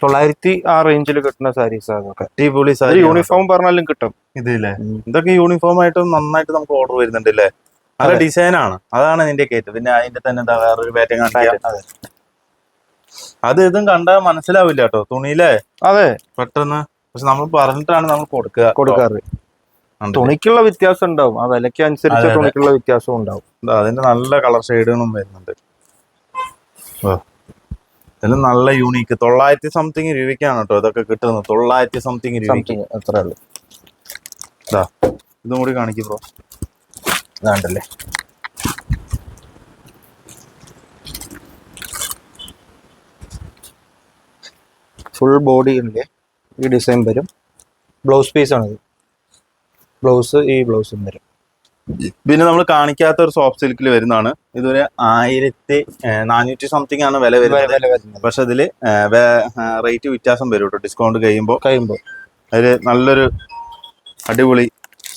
തൊള്ളായിരത്തി ആ റേഞ്ചിൽ കിട്ടുന്ന സാരീസ് അതൊക്കെ. അടിപൊളി സാരി യൂണിഫോം പറഞ്ഞാലും കിട്ടും. ഇതില്ലേ. ഇതൊക്കെ യൂണിഫോം ആയിട്ട് നന്നായിട്ട് നമുക്ക് ഓർഡർ വരുന്നുണ്ട് അല്ലേ നല്ല. ഡിസൈൻ ആണ്. അതാണ് നിന്റെ കയറ്റം പിന്നെ അതിന്റെ തന്നെ എന്താ വേറൊരു പാറ്റേൺ കാണിക്കാം. അതെ. ഇതും കണ്ടാൽ മനസ്സിലാവില്ല കേട്ടോ. തുണിയിലെ അതെ. പെട്ടെന്ന്. പക്ഷെ നമ്മൾ പറഞ്ഞിട്ടാണ് നമ്മൾ കൊടുക്കുക. കൊടുക്കാറ്. തുണിക്കുള്ള വ്യത്യാസം ഉണ്ടാവും. ആ വിലക്ക് അനുസരിച്ച്. തുണിക്കുള്ള വ്യത്യാസം ഉണ്ടാവും. അതിന്റെ നല്ല കളർ ഷെയ്ഡുകളും വരുന്നുണ്ട്. ഓ. ഇതിൽ നല്ല യൂണീക്ക് തൊള്ളായിരത്തി സംതിങ് രൂപയ്ക്കാണ് കേട്ടോ ഇതൊക്കെ കിട്ടുന്നത്. തൊള്ളായിരത്തി സംതിങ് രൂപയ്ക്ക്. അത്ര ഉള്ളു. ഇതാ ഇതും കൂടി കാണിക്കും ബ്രോ ഇതാണ്ടല്ലേ? ഫുൾ ബോഡി ഉണ്ട് ഈ ഡിസൈൻ വരും. ബ്ലൗസ് പീസ് ആണിത്. ബ്ലൗസ് ഈ ബ്ലൗസും വരും പിന്നെ നമ്മൾ കാണിക്കാത്ത ഒരു സോഫ്റ്റ് സിൽക്കിൽ വരുന്നതാണ്. ഇതൊരു ആയിരത്തി നാനൂറ്റി സംതിങ് ആണ് വില വരുന്നത്. പക്ഷെ അതിൽ റേറ്റ് വ്യത്യാസം വരും കേട്ടോ. ഡിസ്കൗണ്ട് കഴിയുമ്പോൾ കഴിയുമ്പോ. അതിൽ നല്ലൊരു അടിപൊളി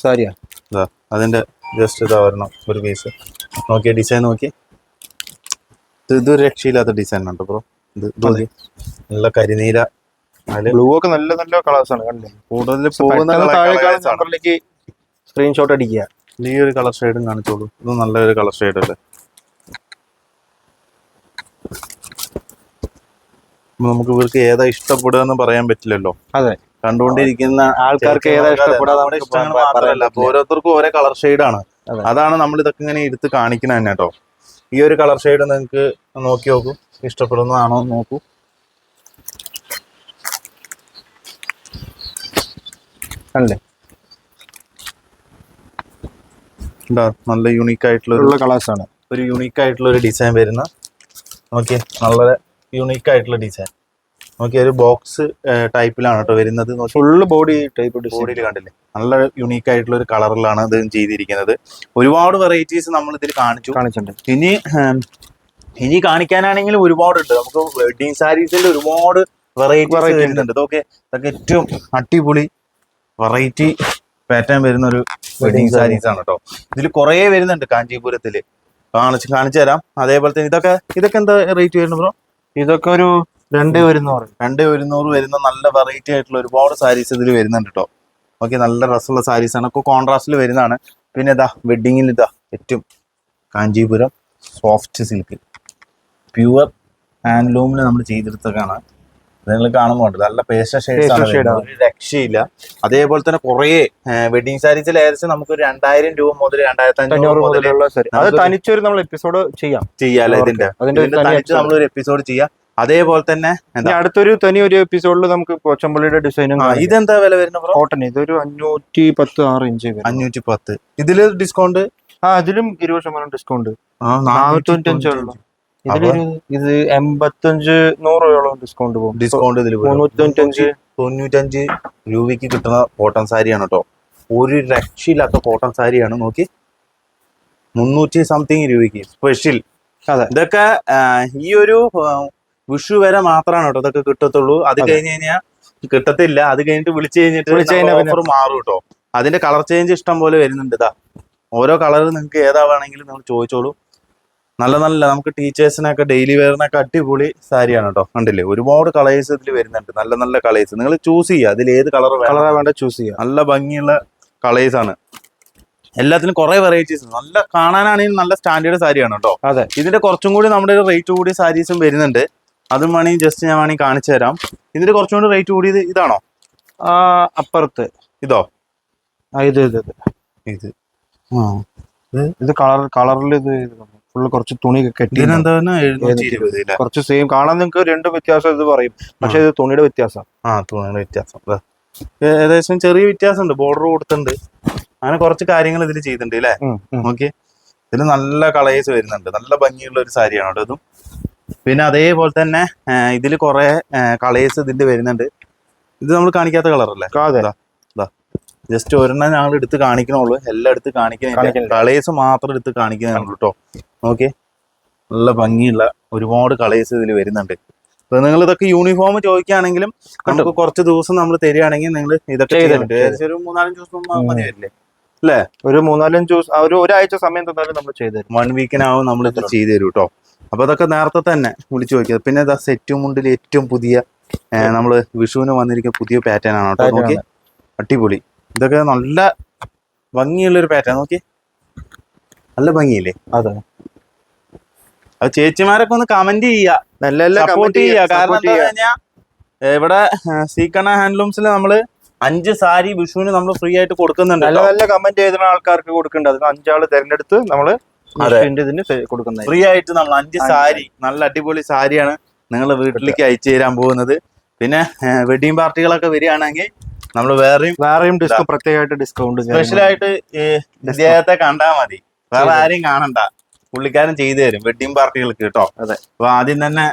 സാരിയാ. ഇതാ അതിന്റെ ജസ്റ്റ് ഇതാ വരണം ഒരു പീസ് നോക്കിയ ഡിസൈൻ നോക്കി ഇത് ഇതൊരു രക്ഷയില്ലാത്ത ഡിസൈൻ ഉണ്ട് ബ്രോ. ഇത് നോക്കി നല്ല കരിനീല. ബ്ലൂ ഒക്കെ നല്ല നല്ല കളേഴ്സ് ആണ് കണ്ടില്ലേ? കൂടുതൽ പോകുന്ന സ്ക്രീൻഷോട്ട് അടിക്കുക. നീ ഈ ഒരു കളർ ഷെയ്ഡും കാണിച്ചോളൂ. ഇത് നല്ലൊരു കളർ ഷെയ്ഡ് അല്ലേ? നമുക്ക് ഇവർക്ക് ഏതാ ഇഷ്ടപ്പെടുക എന്ന് പറയാൻ പറ്റില്ലല്ലോ. അതെ. കണ്ടുകൊണ്ടിരിക്കുന്ന ആൾക്കാർക്ക് ഏതാ ഇഷ്ടപ്പെടുക ഇഷ്ടപ്പെടാതെ നമ്മുടെ നമുക്ക് ഇഷ്ടങ്ങൾ മാത്രമല്ല. ഓരോരുത്തർക്കും ഓരോ കളർ ഷെയ്ഡാണ് ആണ്. അതാണ് നമ്മൾ ഇതൊക്കെ ഇങ്ങനെ എടുത്ത് കാണിക്കുന്നത് തന്നെ കേട്ടോ. ഈ ഒരു കളർ ഷെയ്ഡ് നിങ്ങൾക്ക് നോക്കി നോക്കൂ. ഇഷ്ടപ്പെടുന്നതാണോ നോക്കൂ. കണ്ടില്ലേ എന്താ നല്ല യൂണീക്ക് ആയിട്ടുള്ള കളേഴ്സ് ആണ്. ഒരു യൂണീക്ക് ആയിട്ടുള്ള ഒരു ഡിസൈൻ വരുന്ന ഓക്കെ നല്ല യൂണീക്ക് ആയിട്ടുള്ള ഡിസൈൻ ഓക്കെ ഒരു ബോക്സ് ടൈപ്പിലാണ് കേട്ടോ വരുന്നത്. ഫുള്ള് ബോഡി ടൈപ്പ് ബോഡിയിൽ കണ്ടില്ലേ? നല്ല യുണീക്ക് ആയിട്ടുള്ള ഒരു കളറിലാണ് ഇത് ചെയ്തിരിക്കുന്നത്. ഒരുപാട് വെറൈറ്റീസ് നമ്മൾ ഇതിൽ കാണിച്ചു. കാണിച്ചിട്ടുണ്ട്. ഇനി ഇനി കാണിക്കാനാണെങ്കിലും ഒരുപാടുണ്ട്. നമുക്ക് വെഡിങ് സാരീസിന്റെ ഒരുപാട് വെറൈറ്റി വെറൈറ്റി ഉണ്ട്. വരുന്നുണ്ട്. ഇതൊക്കെ ഇതൊക്കെ ഏറ്റവും അടിപൊളി വെറൈറ്റി പാറ്റേൺ വരുന്ന ഒരു വെഡിങ്. സാരീസ് ആണ് കേട്ടോ ഇതിൽ കുറേ വരുന്നുണ്ട് കാഞ്ചീപുരത്തിൽ കാണിച്ച് കാണിച്ചു തരാം. അതേപോലെ തന്നെ ഇതൊക്കെ ഇതൊക്കെ എന്താ റേറ്റ് വരുന്നത് ബ്രോ? ഇതൊക്കെ ഒരു രണ്ട് ഒരുന്നൂറ് രണ്ടേ ഒരുന്നൂറ് വരുന്ന നല്ല വെറൈറ്റി ആയിട്ടുള്ള ഒരുപാട് സാരീസ് ഇതിൽ വരുന്നുണ്ട് കേട്ടോ ഓക്കെ നല്ല രസമുള്ള സാരീസ് ആണ്. ഒക്കെ കോൺട്രാസ്റ്റിൽ വരുന്നതാണ്. പിന്നെ ഇതാ വെഡിങ്ങിൽ ഇതാ ഏറ്റവും കാഞ്ചീപുരം സോഫ്റ്റ് സിൽക്ക് പ്യുവർ ഹാൻഡ്ലൂമിൽ നമ്മൾ ചെയ്തെടുത്തൊക്കെയാണ് നിങ്ങൾ കാണുമ്പോൾ. നല്ല പേസ്റ്റ ഷെയ്ഡ്സ് ഒരു രക്ഷയില്ല. അതേപോലെ തന്നെ കുറേ വെഡിങ് സാരീസിൽ ഏകദേശം നമുക്ക് ഒരു രണ്ടായിരം രൂപ മുതൽ രണ്ടായിരത്തി അഞ്ഞൂറ് മുതലുള്ള അത് തനിച്ചൊരു നമ്മൾ എപ്പിസോഡ് ചെയ്യാം. ചെയ്യാല്ലേ ഇതിന്റെ? തനിച്ച് നമ്മൾ ഒരു എപ്പിസോഡ് ചെയ്യാം. അതേപോലെ തന്നെ അടുത്തൊരു തനി ഒരു എപ്പിസോഡിൽ നമുക്ക് പോച്ചമ്പള്ളിയുടെ ഡിസൈനും ആ, ഇതെന്താ വില വരുന്നത് ബ്രോ കോട്ടൺ ഇതൊരു അഞ്ഞൂറ്റി പത്ത് ആറ് ഇഞ്ച് വരും അഞ്ഞൂറ്റി പത്ത്. ഇതിൽ ഡിസ്കൗണ്ട് ആ അതിലും ഇരുപത് ശതമാനം ഡിസ്കൗണ്ട് നാനൂറ്റഞ്ചേ ഉള്ളൂ. ഇതിലൊരു ഇത് എൺപത്തഞ്ച് നൂറോളം ഡിസ്കൗണ്ട് പോകും. ഡിസ്കൗണ്ട് ഇതിൽ തൊണ്ണൂറ്റഞ്ച് രൂപയ്ക്ക് കിട്ടുന്ന കോട്ടൺ സാരിയാണ് കേട്ടോ ഒരു രക്ഷയില്ലാത്ത കോട്ടൺ സാരിയാണ്. നോക്കി. മുന്നൂറ്റി സംതിങ് രൂപയ്ക്ക്. സ്പെഷ്യൽ അതെ. ഇതൊക്കെ ഈ ഒരു വിഷു വരെ മാത്രമാണ് കേട്ടോ ഇതൊക്കെ കിട്ടത്തുള്ളൂ. അത്. കഴിഞ്ഞ് കഴിഞ്ഞാൽ കിട്ടത്തില്ല. അത് കഴിഞ്ഞിട്ട് വിളിച്ചു കഴിഞ്ഞിട്ട് വിളിച്ചു കഴിഞ്ഞാൽ ഓഫർ മാറും കേട്ടോ അതിന്റെ കളർ ചേഞ്ച് ഇഷ്ടം പോലെ വരുന്നുണ്ട്. ഇതാ. ഓരോ കളർ നിങ്ങൾക്ക് ഏതാ വേണമെങ്കിലും നിങ്ങൾ ചോദിച്ചോളൂ. നല്ല നല്ല നമുക്ക് ടീച്ചേഴ്സിനൊക്കെ ഡെയിലി വെയറിനൊക്കെ അടിപൊളി സാരിയാണ് കേട്ടോ. കണ്ടില്ലേ? ഒരുപാട് കളേഴ്സ് ഇതിൽ വരുന്നുണ്ട്. നല്ല നല്ല കളേഴ്സ്. നിങ്ങൾ ചൂസ് ചെയ്യുക അതിൽ ഏത് കളർ കളറാ വേണ്ട ചൂസ് ചെയ്യുക നല്ല ഭംഗിയുള്ള കളേഴ്സ് ആണ്. എല്ലാത്തിനും കുറെ വെറൈറ്റീസ് നല്ല കാണാനാണെങ്കിൽ നല്ല സ്റ്റാൻഡേർഡ് സാരിയാണ് കേട്ടോ. അതെ. ഇതിന്റെ കുറച്ചും കൂടി നമ്മുടെ ഒരു റേറ്റ് കൂടിയ സാരീസും വരുന്നുണ്ട്. അതും വേണമെങ്കിൽ ജസ്റ്റ് ഞാൻ വേണമെങ്കിൽ കാണിച്ചു തരാം. ഇതിന്റെ കുറച്ചും കൂടി റേറ്റ് കൂടിയത് ഇതാണോ? അപ്പുറത്ത്. ഇത്? ഇത് ഇത്. ഇത്. ഇത്. കളർ കളറിൽ ഇത് ഫുള്ള് കുറച്ച് തുണി കെട്ടി കുറച്ച് സെയിം കാണാൻ നിങ്ങൾക്ക് രണ്ട് വ്യത്യാസം ഇത് പറയും. പക്ഷെ ഇത് തുണിയുടെ വ്യത്യാസം. ആ തുണിയുടെ വ്യത്യാസം. ഏകദേശം ചെറിയ വ്യത്യാസമുണ്ട്. ബോർഡർ കൊടുത്തിട്ടുണ്ട്. അങ്ങനെ കുറച്ച് കാര്യങ്ങൾ ഇതിൽ ചെയ്തിട്ടുണ്ട് അല്ലേ ഓക്കെ ഇതിൽ നല്ല കളേഴ്സ് വരുന്നുണ്ട്. നല്ല ഭംഗിയുള്ള ഒരു സാരിയാണ് കേട്ടോ ഇതും? പിന്നെ അതേപോലെ തന്നെ ഇതിൽ കുറെ കളേഴ്സ് ഇതിന്റെ വരുന്നുണ്ട്. ഇത് നമ്മൾ കാണിക്കാത്ത കളർ അല്ലേ? അതെ. ജസ്റ്റ് ഒരെണ്ണം ഞങ്ങൾ എടുത്ത് കാണിക്കണുള്ളൂ എല്ലാം എടുത്ത് കാണിക്കുന്നില്ല. കളേഴ്സ് മാത്രം എടുത്ത് കാണിക്കുന്നുള്ളൂ കേട്ടോ ഓക്കെ. നല്ല ഭംഗിയുള്ള ഒരുപാട് കളേഴ്സ് ഇതിൽ വരുന്നുണ്ട്. അപ്പൊ നിങ്ങൾ ഇതൊക്കെ യൂണിഫോം ചോദിക്കുകയാണെങ്കിലും നമുക്ക് കുറച്ച് ദിവസം നമ്മൾ തരികയാണെങ്കിൽ നിങ്ങൾ ഇതൊക്കെ ഒരു മൂന്നാലഞ്ച് ദിവസം. മതി വരില്ലേ ഒരു മൂന്നാലഞ്ച് ദിവസം ഒരു ഒരാഴ്ച സമയം തന്നാലും നമ്മൾ ചെയ്തു തരും. വൺ വീക്കിനാവും നമ്മൾ ഇത് ചെയ്തു തരും കേട്ടോ അപ്പൊ അതൊക്കെ നേരത്തെ തന്നെ വിളിച്ചു നോക്കിയത് പിന്നെ ഇതാ സെറ്റും മുണ്ടിൽ ഏറ്റവും പുതിയ നമ്മൾ നമ്മൾ വിഷുവിന് വന്നിരിക്കുന്ന പുതിയ പാറ്റേൺ ആണ് കേട്ടോ നോക്കി അടിപൊളി. ഇതൊക്കെ നല്ല ഭംഗിയുള്ള ഒരു പാറ്റേൺ നോക്കി നല്ല ഭംഗിയില്ലേ? അതെ. അത് ചേച്ചിമാരൊക്കെ ഒന്ന് കമന്റ് ചെയ്യുക നല്ല സപ്പോർട്ട് ചെയ്യുക ചെയ്യാ, കാരണം എന്താ ചെയ്യാ. ഇവിടെ സീക്കണ ഹാൻഡ്ലൂംസിൽ നമ്മൾ അഞ്ച് സാരി വിഷുവിന് നമ്മൾ ഫ്രീ ആയിട്ട് കൊടുക്കുന്നുണ്ട് നല്ല നല്ല കമന്റ് ചെയ്ത ആൾക്കാർക്ക് കൊടുക്കുന്നുണ്ട്. അതിന് അഞ്ചാൾ തെരഞ്ഞെടുത്ത് നമ്മൾ അതെ. ഇതിന് കൊടുക്കുന്നത് ഫ്രീ ആയിട്ട് നമ്മൾ അഞ്ച് സാരി നല്ല അടിപൊളി സാരിയാണ് നിങ്ങൾ വീട്ടിലേക്ക് അയച്ചു തരാൻ പോകുന്നത്. പിന്നെ വെഡിങ് പാർട്ടികളൊക്കെ വരികയാണെങ്കിൽ നമ്മൾ വേറെയും വേറെയും ഡിസ്കൗണ്ട് പ്രത്യേകമായിട്ട് ഡിസ്കൗണ്ട് സ്പെഷ്യലായിട്ട് ഈ ഇദ്ദേഹത്തെ കണ്ടാൽ മതി. വേറെ ആരെയും കാണണ്ട. പുള്ളിക്കാരൻ ചെയ്തു തരും വെഡിങ് പാർട്ടികൾക്ക് കേട്ടോ. അതെ. അപ്പൊ ആദ്യം തന്നെ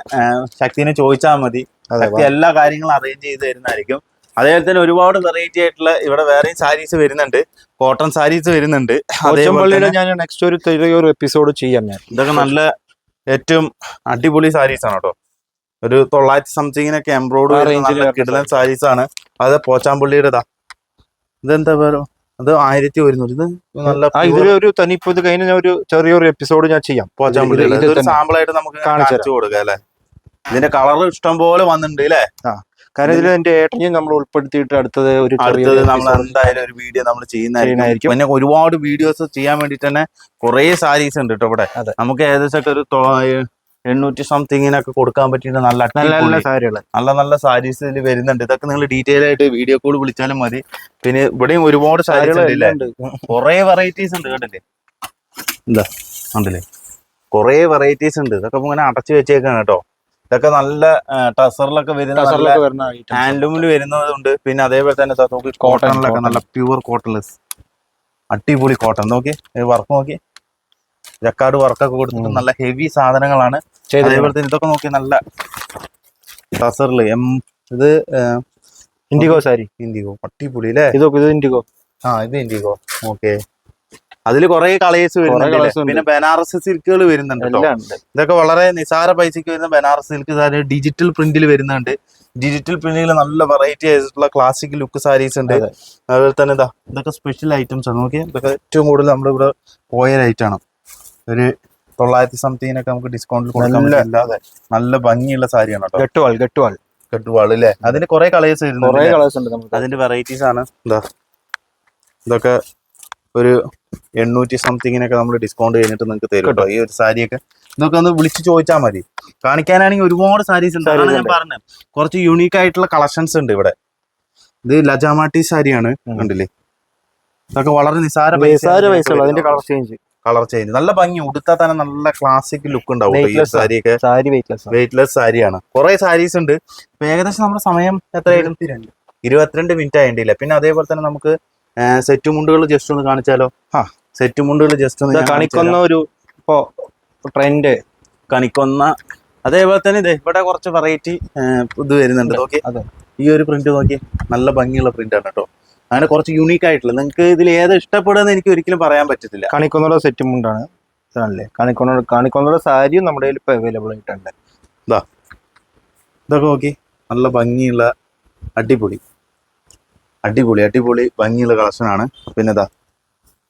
ശക്തിനെ ചോദിച്ചാൽ മതി. ശക്തി എല്ലാ കാര്യങ്ങളും അറേഞ്ച് ചെയ്ത് തരുന്നതായിരിക്കും. അതേപോലെ തന്നെ ഒരുപാട് വെറൈറ്റി ആയിട്ടുള്ള ഇവിടെ വേറെയും സാരീസ് വരുന്നുണ്ട്. കോട്ടൺ സാരീസ് വരുന്നുണ്ട്. അതേപോലെ ഞാൻ നെക്സ്റ്റ് ഒരു ചെറിയൊരു എപ്പിസോഡ് ചെയ്യാം ഞാൻ. ഇതൊക്കെ നല്ല ഏറ്റവും അടിപൊളി സാരീസ് ആണ് കേട്ടോ. ഒരു തൊള്ളായിരത്തി സംതിങ്ങിനൊക്കെ എംബ്രോയിഡറി കിടലൻ സാരീസ് ആണ്. അത് പോച്ചാമ്പള്ളിയുടെ ഇതാ ഇതെന്താ പേര് അത് ആയിരത്തി ഒരുന്നൂറ്. ഇത് നല്ല pure ഇതിലൊരു തനിപ്പ് ഇത് കഴിഞ്ഞ ഞാൻ ഒരു ചെറിയൊരു എപ്പിസോഡ് ഞാൻ ചെയ്യാം. സാമ്പിളായിട്ട്. സാമ്പിൾ ആയിട്ട് നമുക്ക് കാണിച്ചു കൊടുക്കാം അല്ലെ? ഇതിന്റെ കളർ ഇഷ്ടം പോലെ വന്നിട്ടുണ്ട് അല്ലേ കാരണം ഇതിൽ എന്റെ ഏട്ടനെയും നമ്മൾ ഉൾപ്പെടുത്തിയിട്ട് അടുത്തത് ഒരു അടുത്തത് നമ്മൾ എന്തായാലും ഒരു വീഡിയോ നമ്മൾ ചെയ്യുന്നതായിരിക്കും. പിന്നെ ഒരുപാട് വീഡിയോസ് ചെയ്യാൻ വേണ്ടിട്ട് തന്നെ കുറെ സാരീസ് ഉണ്ട് കേട്ടോ ഇവിടെ. നമുക്ക് ഏകദേശം ഒക്കെ ഒരു എണ്ണൂറ്റി സംതിങ്ങിനൊക്കെ കൊടുക്കാൻ പറ്റിയിട്ട് നല്ല നല്ല നല്ല സാരികൾ നല്ല നല്ല സാരീസ് ഇതിൽ വരുന്നുണ്ട്. ഇതൊക്കെ നിങ്ങൾ ഡീറ്റെയിൽ ആയിട്ട് വീഡിയോ കോൾ വിളിച്ചാലും മതി. പിന്നെ ഇവിടെയും ഒരുപാട് സാരികൾ കൊറേ വെറൈറ്റീസ് ഉണ്ട് കേട്ടില്ലേ എന്താ ഉണ്ടല്ലേ കുറെ വെറൈറ്റീസ് ഉണ്ട്. ഇതൊക്കെ ഇങ്ങനെ അടച്ചു വെച്ചേക്കാണ് കേട്ടോ. ഇതൊക്കെ നല്ല ടസറിലൊക്കെ വരുന്ന. ഹാൻഡ്ലൂമിൽ വരുന്നതുണ്ട്. പിന്നെ അതേപോലെ തന്നെ നോക്കി കോട്ടണിലൊക്കെ cotton. നല്ല പ്യുവർ കോട്ടൺലെസ് അടിപൊളി കോട്ടൺ നോക്കി വർക്ക് നോക്കി ജക്കാട് വർക്കൊക്കെ കൊടുത്തിട്ട്. നല്ല ഹെവി സാധനങ്ങളാണ്. അതേപോലെ തന്നെ ഇതൊക്കെ നോക്കി നല്ല ടസറിൽ എം ഇത് ഇൻഡിഗോ സാരി. ഇൻഡിഗോ. അടിപൊളി അല്ലേ? ഇതൊക്കെ ഇത് ഇൻഡിഗോ. ആ ഇത് ഇൻഡിഗോ. ഓക്കെ. അതിൽ കുറെ കളേഴ്സ് വരുന്നുണ്ട്. പിന്നെ ബനാറസ് സിൽക്കുകൾ വരുന്നുണ്ട് ഇതൊക്കെ വളരെ നിസാര പൈസക്ക് വരുന്ന ബനാറസ് സിൽക്ക് സാരി ഡിജിറ്റൽ പ്രിന്റിൽ വരുന്നുണ്ട്. ഡിജിറ്റൽ പ്രിന്റിൽ നല്ല വെറൈറ്റി ആയിട്ടുള്ള ക്ലാസിക് ലുക്ക് സാരീസ് ഉണ്ട്. അതെ. അതുപോലെ തന്നെ ഇതാ ഇതൊക്കെ സ്പെഷ്യൽ ഐറ്റംസ് ആണ്. നോക്കിയാൽ ഇതൊക്കെ ഏറ്റവും കൂടുതൽ നമ്മുടെ ഇവിടെ പോയ ഐറ്റം ആണ്. ഒരു തൊള്ളായിരത്തി സംതിങ്ങിനൊക്കെ നമുക്ക് ഡിസ്കൗണ്ടിൽ കൊടുക്കാൻ നല്ല- പറ്റില്ലാതെ നല്ല ഭംഗിയുള്ള സാരിയാണ് കേട്ടോ. ഗട്ടുവാൾ ഗട്ടുവാൾ. ഗട്ടുവാൾ അല്ലേ? അതിന് കുറെ കളേഴ്സ് കുറെ കളേഴ്സ് ഉണ്ട് നമുക്ക്. അതിന്റെ വെറൈറ്റീസ് ആണ്. എന്താ ഇതൊക്കെ ഒരു എണ്ണൂറ്റി സംതിങ്ങിനൊക്കെ നമ്മൾ ഡിസ്കൗണ്ട് കഴിഞ്ഞിട്ട് നിങ്ങൾക്ക് തരും കേട്ടോ ഈ ഒരു സാരിയൊക്കെ. ഇതൊക്കെ ഒന്ന് വിളിച്ച് ചോദിച്ചാൽ മതി. കാണിക്കാനാണെങ്കിൽ ഒരുപാട് സാരീസ് ഉണ്ട്. അതാണ് ഞാൻ പറഞ്ഞു പറഞ്ഞത്. കുറച്ച് യുണീക്ക് ആയിട്ടുള്ള കളക്ഷൻസ് ഉണ്ട് ഇവിടെ. ഇത് ലജാമാട്ടി സാരിയാണ് കണ്ടില്ലേ? ഇതൊക്കെ വളരെ നിസാര നിസാര പൈസ അതിന്റെ കളർ ചേഞ്ച് കളർ ചേഞ്ച് നല്ല ഭംഗി. ഉടുത്താൽ തന്നെ നല്ല ക്ലാസിക് ലുക്ക് ഉണ്ടാവും ഈ. സാരിയൊക്കെ. സാരി വെയിറ്റ്ലെസ് വെയിറ്റ്ലെസ് സാരിയാണ്. കുറെ സാരീസ് ഉണ്ട്. ഏകദേശം നമ്മുടെ സമയം എത്രയായിരുന്നു ഇരുപത്തിരണ്ട്. മിനിറ്റ് ആയിട്ടില്ല പിന്നെ അതേപോലെ തന്നെ നമുക്ക് സെറ്റ് മുണ്ടുകൾ ജസ്റ്റ് ഒന്ന് കാണിച്ചാലോ? ആ. സെറ്റ് മുണ്ടുകൾ ജസ്റ്റ് ഒന്ന് കാണിക്കുന്ന ഒരു ഇപ്പോ ട്രെൻഡ്. കണിക്കൊന്ന. അതേപോലെ തന്നെ ഇത് ഇവിടെ കുറച്ച് വെറൈറ്റി ഇത് വരുന്നുണ്ട്. അതെ. ഈ ഒരു പ്രിന്റ് നോക്കി നല്ല ഭംഗിയുള്ള പ്രിന്റ് ആണ് കേട്ടോ. അങ്ങനെ കുറച്ച് യൂണീക്ക് ആയിട്ടുള്ള. നിങ്ങൾക്ക് ഇതിൽ ഏത് ഇഷ്ടപ്പെടുമെന്ന് എനിക്ക് ഒരിക്കലും പറയാൻ പറ്റത്തില്ല. കാണിക്കൊന്നയുടെ സെറ്റ് മുണ്ടാണ് ഇതാണല്ലേ? കാണിക്കൊന്ന കാണിക്കൊന്നയുടെ സാരിയും നമ്മുടെ കയ്യിൽ ഇപ്പൊ അവൈലബിൾ ആയിട്ടുണ്ട്. ഇതൊക്കെ നോക്കി. നല്ല ഭംഗിയുള്ള അടിപൊളി. അടിപൊളി അടിപൊളി ഭംഗിയുള്ള കളക്ഷൻ ആണ്. പിന്നെ ഇതാ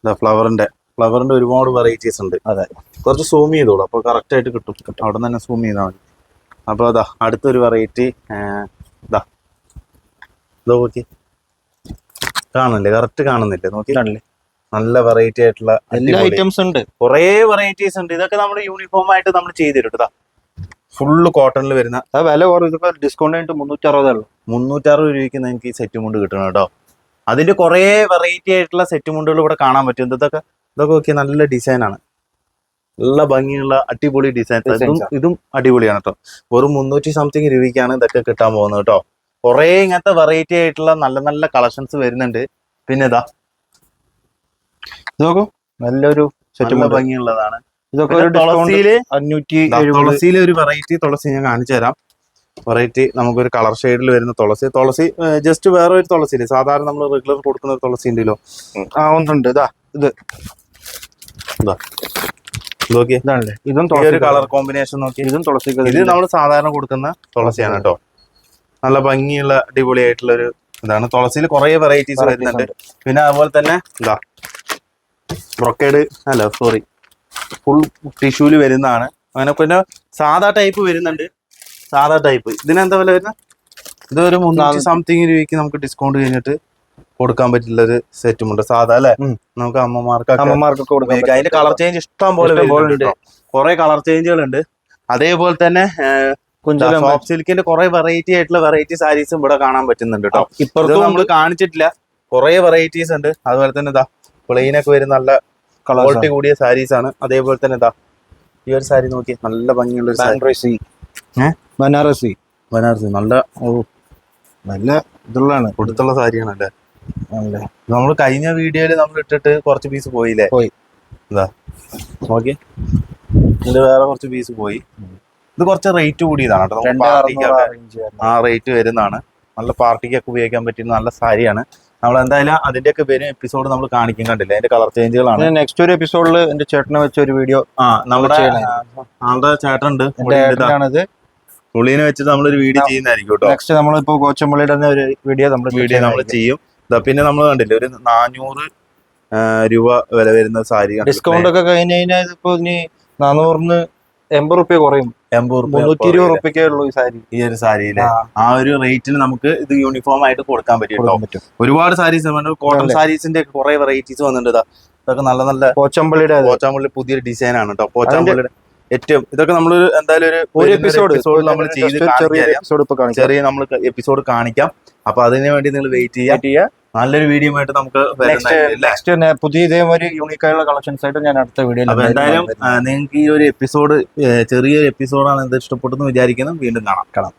ഇതാ ഫ്ലവറിന്റെ ഫ്ലവറിന്റെ ഒരുപാട് വെറൈറ്റീസ് ഉണ്ട്. അതെ. കുറച്ച് സൂം ചെയ്തോളൂ. അപ്പൊ കറക്റ്റ് ആയിട്ട് കിട്ടും. അവിടെ നിന്ന് തന്നെ സൂം ചെയ്താൽ മതി. അപ്പൊ അതാ അടുത്തൊരു വെറൈറ്റി ഇതാ ഇതോ നോക്കി. കാണുന്നില്ലേ? കറക്റ്റ് കാണുന്നില്ലേ? നോക്കി. ഇതാണല്ലേ നല്ല വെറൈറ്റി ആയിട്ടുള്ള എല്ലാ ഐറ്റംസ് ഉണ്ട്. കുറേ വെറൈറ്റീസ് ഉണ്ട്. ഇതൊക്കെ നമ്മൾ യൂണിഫോം ആയിട്ട് നമ്മൾ ചെയ്തിട്ടുണ്ട് ഫുള്ള് കോട്ടണിൽ വരുന്ന വില കുറവ് ഇതിപ്പോ ഡിസ്കൗണ്ട് ആയിട്ട് മുന്നൂറ്റി മുന്നൂറ്ററുപത് രൂപയ്ക്ക് നിങ്ങൾക്ക് ഈ സെറ്റ് മുണ്ട് കിട്ടണം കേട്ടോ അതിന്റെ കുറേ വെറൈറ്റി ആയിട്ടുള്ള സെറ്റ് മുണ്ടുകൾ ഇവിടെ കാണാൻ പറ്റും. ഇതൊക്കെ ഇതൊക്കെ നോക്കിയാൽ നല്ല ഡിസൈനാണ് ആണ്. നല്ല ഭംഗിയുള്ള അടിപൊളി ഡിസൈൻ ഇതും ഇതും അടിപൊളിയാണ് കേട്ടോ വെറും മുന്നൂറ്റി സംതിങ് രൂപയ്ക്കാണ് ഇതൊക്കെ കിട്ടാൻ പോകുന്നത് കേട്ടോ കുറേ ഇങ്ങനത്തെ വെറൈറ്റി ആയിട്ടുള്ള നല്ല നല്ല കളക്ഷൻസ് വരുന്നുണ്ട്. പിന്നെ ഇതാ ഇത് നോക്കൂ നല്ലൊരു നല്ല ഭംഗിയുള്ളതാണ്. ഇതൊക്കെ ഒരു തുളസിയിൽ അഞ്ഞൂറ്റി തുളസിയിലെ ഒരു വെറൈറ്റി തുളസി ഞാൻ കാണിച്ചു തരാം. വെറൈറ്റി നമുക്കൊരു കളർ ഷെയ്ഡിൽ വരുന്ന തുളസി. തുളസി ജസ്റ്റ് വേറെ ഒരു തുളസി ഇല്ലേ സാധാരണ നമ്മൾ റെഗുലർ കൊടുക്കുന്ന ഒരു തുളസി ഉണ്ടല്ലോ. ആ ഒന്നുണ്ട്. ഇതാ നോക്കിയേ. ഇതാണല്ലേ? ഇതും ഈ തുളസി കളർ കോമ്പിനേഷൻ നോക്കി ഇതും തുളസി ഇത് നമ്മൾ സാധാരണ കൊടുക്കുന്ന തുളസിയാണ്. കേട്ടോ. നല്ല ഭംഗിയുള്ള അടിപൊളിയായിട്ടുള്ള ഒരു ഇതാണ്. തുളസിയിൽ കുറെ വെറൈറ്റീസ് വരുന്നുണ്ട്. പിന്നെ അതുപോലെ തന്നെ ഇതാ ബ്രൊക്കേഡ് അല്ല സോറി ഫുൾ ടിഷ്യൂൽ വരുന്നതാണ്. അങ്ങനെ പിന്നെ സാധാ ടൈപ്പ് വരുന്നുണ്ട്. സാധാ ടൈപ്പ് ഇതിനെന്താ വില വരുന്നത് ഇതൊരു മുന്നൂറ്റി സംതിങ് രൂപയ്ക്ക് നമുക്ക് ഡിസ്കൗണ്ട് കഴിഞ്ഞിട്ട് കൊടുക്കാൻ പറ്റില്ല ഒരു സെറ്റും ഉണ്ട്. സാധാ അല്ലെ? നമുക്ക് അമ്മമാർക്ക് അമ്മമാർക്കൊക്കെ കൊടുക്കാം. അതിന്റെ കളർ ചേഞ്ച് ഇഷ്ടം പോലെ കുറെ കളർ ചേഞ്ചുകൾ ഉണ്ട് അതേപോലെ തന്നെ സോഫ്റ്റ് സിൽക്കിന്റെ കുറെ വെറൈറ്റി ആയിട്ടുള്ള വെറൈറ്റി സാരീസും ഇവിടെ കാണാൻ പറ്റുന്നുണ്ട് കേട്ടോ ഇപ്പോഴത്തെ നമ്മൾ കാണിച്ചിട്ടില്ല. കുറെ വെറൈറ്റീസ് ഉണ്ട്. അതുപോലെ തന്നെ ഇതാ പ്ലെയിനൊക്കെ വരുന്ന നല്ല ക്വാളിറ്റി കൂടിയ സാരീസ് ആണ്. അതേപോലെ തന്നെ ഇതാ ഈ ഒരു സാരി നോക്കി നല്ല ഭംഗിയുള്ള ബനാറസി ബനാറസി ബനാറസി നല്ല ഓ നല്ല ഇതുള്ളതാണ്. കൊടുത്തുള്ള സാരിയാണ് അല്ലേ നമ്മൾ കഴിഞ്ഞ വീഡിയോയിൽ നമ്മൾ ഇട്ടിട്ട് കുറച്ച് പീസ് പോയില്ലേ? പോയി. ഇതാ നോക്കി ഇത് വേറെ കുറച്ച് പീസ് പോയി. ഇത് കുറച്ച് റേറ്റ് കൂടിയതാണ് കേട്ടോ. പാർട്ടിക്ക്. ആ റേറ്റ് വരുന്നതാണ്. നല്ല പാർട്ടിക്കൊക്കെ ഉപയോഗിക്കാൻ പറ്റുന്ന നല്ല സാരിയാണ്. നമ്മൾ എന്തായാലും അതിന്റെയൊക്കെ വരും എപ്പിസോഡ് നമ്മൾ കാണിക്കും കണ്ടില്ല? അതിന്റെ കളർ ചേഞ്ചുകളാണ് നെക്സ്റ്റ് ഒരു എപ്പിസോഡിൽ എന്റെ ചേട്ടനെ വെച്ച ഒരു വീഡിയോ ആ നമ്മുടെ. ആളുടെ ചേട്ടനുണ്ട്. പുളീനെ പുള്ളീനെ വെച്ചിട്ട് നമ്മളൊരു വീഡിയോ ചെയ്യുന്നതായിരിക്കും കേട്ടോ. നെക്സ്റ്റ് നമ്മളിപ്പോ കോച്ചമ്പള്ളിയുടെ ഒരു വീഡിയോ നമ്മൾ വീഡിയോ നമ്മൾ ചെയ്യും. പിന്നെ നമ്മൾ കണ്ടില്ല ഒരു നാനൂറ് രൂപ വില വരുന്ന സാരി ഡിസ്കൗണ്ട് ഒക്കെ കഴിഞ്ഞ് കഴിഞ്ഞാൽ ഇപ്പൊ ഇനി നാനൂറിന് എൺപത് റുപ്യ കുറയും. എൺപത് റുപ്യ മുന്നൂറ്റി ഇരുപത് റുപ്യക്കേ ഉള്ളൂ ഈ സാരി. ഈ ഒരു സാരിയിൽ ആ. ഒരു റേറ്റിന് നമുക്ക് ഇത് യൂണിഫോം ആയിട്ട് കൊടുക്കാൻ പറ്റും ഒരുപാട് സാരീസ് കോട്ടൺ? സാരീസിന്റെ കുറെ വെറൈറ്റീസ് വന്നിട്ടുണ്ട് ഇതൊക്കെ നല്ല നല്ല കോച്ചമ്പള്ളിയുടെ കോച്ചമ്പള്ളി പുതിയ പുതിയൊരു ഡിസൈൻ ആണ് കേട്ടോ. കോച്ചമ്പള്ളിയുടെ ഏറ്റവും ഇതൊക്കെ നമ്മൾ എന്തായാലും ഒരു ഒരു എപ്പിസോഡ് എപ്പിസോഡ് നമ്മൾ ചെയ്ത് ചെറിയ എപ്പിസോഡ് ചെറിയ നമ്മൾ എപ്പിസോഡ് കാണിക്കാം. അപ്പൊ അതിനു വേണ്ടി നിങ്ങൾ വെയിറ്റ് ചെയ്യാം നല്ലൊരു വീഡിയോ ആയിട്ട് നമുക്ക്? നെക്സ്റ്റ് പുതിയ ഇതേമാതിരി യൂണിക് ആയിട്ടുള്ള കളക്ഷൻസ് ആയിട്ട് ഞാൻ അടുത്ത വീഡിയോയിൽ അപ്പൊ എന്തായാലും നിങ്ങൾക്ക് ഈ ഒരു എപ്പിസോഡ് ചെറിയൊരു എപ്പിസോഡാണ് ഇത് ഇഷ്ടപ്പെട്ടെന്ന് വിചാരിക്കുന്നു. വീണ്ടും കാണാം. കാണാം.